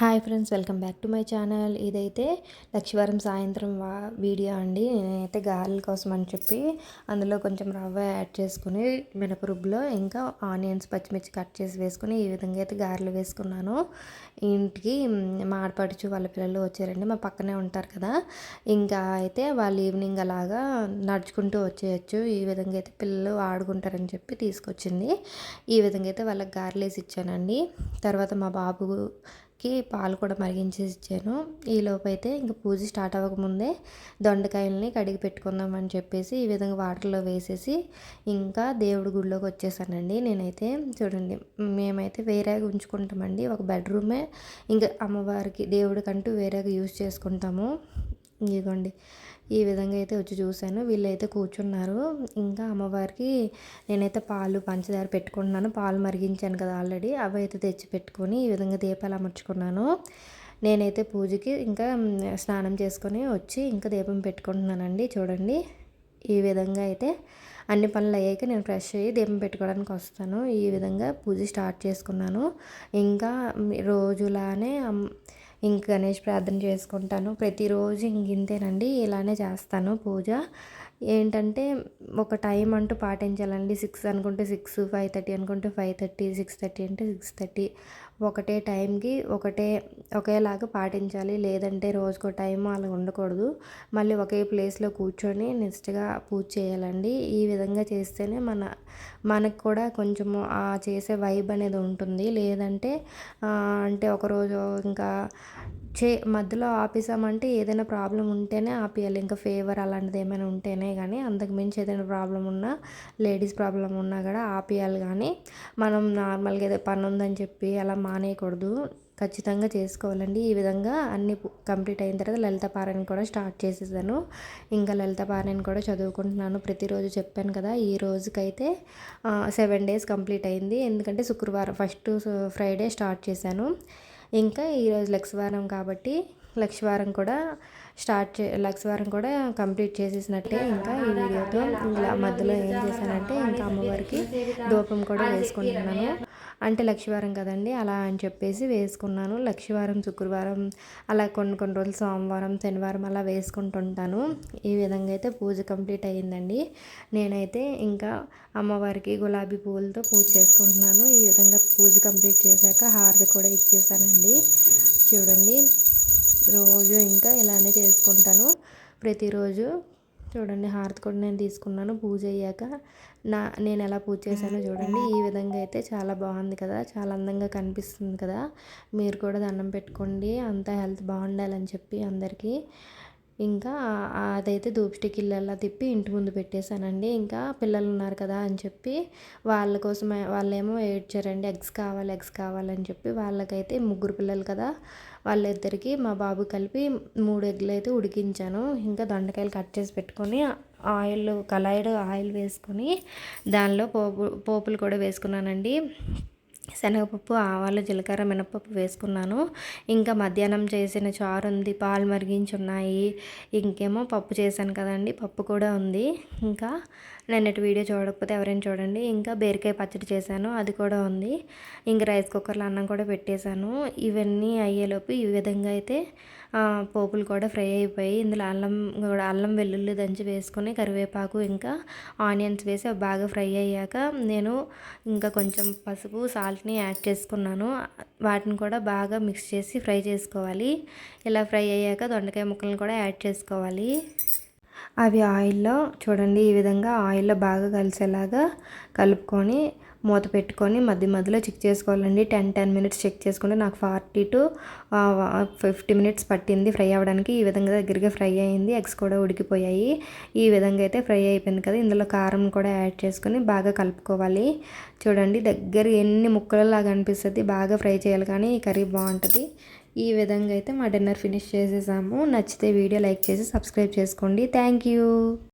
Hi friends welcome back to my channel ఇదైతే లక్షవారం సాయంత్రం వీడియో అండి. నేనైతే గారెల కోసం అని చెప్పి అందులో కొంచెం రవ్వ యాడ్ చేసుకుని మినపరుబ్బులో ఇంకా ఆనియన్స్ పచ్చిమిర్చి కట్ చేసి వేసుకుని ఈ విధంగా అయితే గారెలు వేసుకున్నాను. ఇంటికి మా ఆడపడుచు వాళ్ళ పిల్లలు వచ్చారండి. మా పక్కనే ఉంటారు కదా. ఇంకా అయితే వాళ్ళు ఈవినింగ్ అలాగా నడుచుకుంటూ వచ్చేయచ్చు. ఈ విధంగా అయితే పిల్లలు ఆడుకుంటారని చెప్పి తీసుకొచ్చింది. ఈ విధంగా అయితే వాళ్ళకి గారెలు వేసి ఇచ్చానండి. తర్వాత మా బాబు కి పాలు కూడా మరిగించి ఇచ్చాను ఈలోపు అయితే ఇంక పూజ స్టార్ట్ అవ్వకముందే దొండకాయలని కడిగి పెట్టుకుందాం అని చెప్పేసి ఈ విధంగా వాటర్లో వేసేసి ఇంకా దేవుడి గుడిలోకి వచ్చేసానండి. నేనైతే చూడండి మేమైతే వేరేగా ఉంచుకుంటామండి. ఒక బెడ్రూమే ఇంకా అమ్మవారికి దేవుడికంటూ వేరేగా యూజ్ చేసుకుంటాము. ఇదిగోండి ఈ విధంగా అయితే వచ్చి చూశాను. వీళ్ళైతే కూర్చున్నారు. ఇంకా అమ్మవారికి నేనైతే పాలు పంచదార పెట్టుకుంటున్నాను. పాలు మరిగించాను కదా ఆల్రెడీ. అవి అయితే తెచ్చి పెట్టుకొని ఈ విధంగా దీపాలు అమర్చుకున్నాను. నేనైతే పూజకి ఇంకా స్నానం చేసుకొని వచ్చి ఇంకా దీపం పెట్టుకుంటున్నానండి. చూడండి. ఈ విధంగా అయితే అన్ని పనులు అయ్యాక నేను ఫ్రెష్ అయ్యి దీపం పెట్టుకోవడానికి వస్తాను. ఈ విధంగా పూజ స్టార్ట్ చేసుకున్నాను. ఇంకా రోజులానే ఇంక గణేష్ ప్రార్థన చేసుకుంటాను. ప్రతిరోజు ఇంక ఇంతేనండి. ఇలానే చేస్తాను పూజ. ఏంటంటే ఒక టైం అంటూ పాటించాలండి. సిక్స్ అనుకుంటే సిక్స్ ఫైవ్ థర్టీ అనుకుంటే ఫైవ్ థర్టీ సిక్స్ థర్టీ అంటే సిక్స్ థర్టీ. ఒకటే టైంకి ఒకటే ఒకేలాగా పాటించాలి. లేదంటే రోజుకో టైం అలా ఉండకూడదు. మళ్ళీ ఒకే ప్లేస్లో కూర్చొని నెక్స్ట్గా పూజ చేయాలండి. ఈ విధంగా చేస్తేనే మన మనకు కూడా కొంచెము ఆ చేసే వైబ్ అనేది ఉంటుంది. లేదంటే అంటే ఒకరోజు ఇంకా చే మధ్యలో ఆపేసామంటే ఏదైనా ప్రాబ్లం ఉంటేనే ఆపేయాలి. ఇంకా ఫేవర్ అలాంటిది ఏమైనా ఉంటేనే కానీ అంతకు మించి ఏదైనా ప్రాబ్లం ఉన్నా లేడీస్ ప్రాబ్లం ఉన్నా కూడా ఆపేయాలి కానీ మనం నార్మల్గా ఏదో పని ఉందని చెప్పి అలా మానేయకూడదు. ఖచ్చితంగా చేసుకోవాలండి. ఈ విధంగా అన్ని కంప్లీట్ అయిన తర్వాత లలిత పారాయణ కూడా స్టార్ట్ చేసేసాను. ఇంకా లలిత పారాయణ కూడా చదువుకుంటున్నాను. ప్రతిరోజు చెప్పాను కదా ఈ రోజుకైతే సెవెన్ డేస్ కంప్లీట్ అయింది. ఎందుకంటే శుక్రవారం ఫస్ట్ ఫ్రైడే స్టార్ట్ చేశాను. ఇంకా ఈరోజు లక్షవారం కాబట్టి లక్షవారం కూడా స్టార్ట్ చే లక్షవారం కూడా కంప్లీట్ చేసేసినట్టే ఇంకా ఈ వీడియోతో. ఇలా మధ్యలో ఏం చేశానంటే ఇంకా అమ్మవారికి దూపం కూడా వేసుకుంటున్నాను. అంటే లక్షవారం కదండి అలా అని చెప్పేసి వేసుకున్నాను. లక్షవారం శుక్రవారం అలా కొన్ని కొన్ని రోజులు సోమవారం శనివారం అలా వేసుకుంటుంటాను. ఈ విధంగా అయితే పూజ కంప్లీట్ అయ్యిందండి. నేనైతే ఇంకా అమ్మవారికి గులాబీ పువ్వులతో పూజ చేసుకుంటున్నాను. ఈ విధంగా పూజ కంప్లీట్ చేశాక హారతి కూడా ఇచ్చేసానండి. చూడండి రోజు ఇంకా ఇలానే చేసుకుంటాను. ప్రతిరోజు చూడండి హారతి కూడా నేను తీసుకున్నాను. పూజ అయ్యాక నా నేను ఎలా పూజ చేశానో చూడండి. ఈ విధంగా అయితే చాలా బాగుంది కదా. చాలా అందంగా కనిపిస్తుంది కదా. మీరు కూడా దండం పెట్టుకోండి. అంతా హెల్త్ బాగుండాలని చెప్పి అందరికీ ఇంకా అదైతే ధూప్ స్టిక్ తిప్పి ఇంటి ముందు పెట్టేశానండి. ఇంకా పిల్లలు ఉన్నారు కదా అని చెప్పి వాళ్ళ కోసమే వాళ్ళేమో ఏడ్చారండి ఎగ్స్ కావాలి ఎగ్స్ కావాలని చెప్పి వాళ్ళకైతే ముగ్గురు పిల్లలు కదా వాళ్ళిద్దరికి మా బాబు కలిపి మూడు ఎగ్లు అయితే ఉడికించాను. ఇంకా దొండకాయలు కట్ చేసి పెట్టుకొని ఆయిల్ కలాయిడ్ ఆయిల్ వేసుకొని దానిలో పోపు పోపులు కూడా వేసుకున్నానండి. శనగపప్పు ఆవాలు జీలకర్ర మినపప్పు వేసుకున్నాను. ఇంకా మధ్యాహ్నం చేసిన చారు ఉంది పాలు మరిగించి ఉన్నాయి ఇంకేమో పప్పు చేశాను కదండి పప్పు కూడా ఉంది. ఇంకా నిన్నటి వీడియో చూడకపోతే ఎవరైనా చూడండి. ఇంకా బీరకాయ పచ్చడి చేశాను అది కూడా ఉంది. ఇంకా రైస్ కుక్కర్లో అన్నం కూడా పెట్టేశాను. ఇవన్నీ అయ్యేలోపు ఈ విధంగా అయితే పోపులు కూడా ఫ్రై అయిపోయి ఇందులో అల్లం కూడా అల్లం వెల్లుల్లి దంచి వేసుకొని కరివేపాకు ఇంకా ఆనియన్స్ వేసి బాగా ఫ్రై అయ్యాక నేను ఇంకా కొంచెం పసుపు సాల్ట్ని యాడ్ చేసుకున్నాను. వాటిని కూడా బాగా మిక్స్ చేసి ఫ్రై చేసుకోవాలి. ఇలా ఫ్రై అయ్యాక దొండకాయ ముక్కలను కూడా యాడ్ చేసుకోవాలి. అవి ఆయిల్లో చూడండి ఈ విధంగా ఆయిల్లో బాగా కలిసేలాగా కలుపుకొని మూత పెట్టుకొని మధ్య మధ్యలో చెక్ చేసుకోవాలండి. టెన్ టెన్ మినిట్స్ చెక్ చేసుకుంటే నాకు ఫార్టీ టు ఫిఫ్టీ మినిట్స్ పట్టింది ఫ్రై అవ్వడానికి. ఈ విధంగా దగ్గరగా ఫ్రై అయింది. ఎగ్స్ కూడా ఉడికిపోయాయి. ఈ విధంగా అయితే ఫ్రై అయిపోయింది కదా. ఇందులో కారం కూడా యాడ్ చేసుకొని బాగా కలుపుకోవాలి. చూడండి దగ్గర ఎన్ని ముక్కలలాగా అనిపిస్తుంది. బాగా ఫ్రై చేయాలి కానీ ఈ కర్రీ బాగుంటుంది. ఈ విధంగా అయితే మా డిన్నర్ ఫినిష్ చేసేసాము. నచ్చితే వీడియో లైక్ చేసి సబ్స్క్రైబ్ చేసుకోండి. Thank you.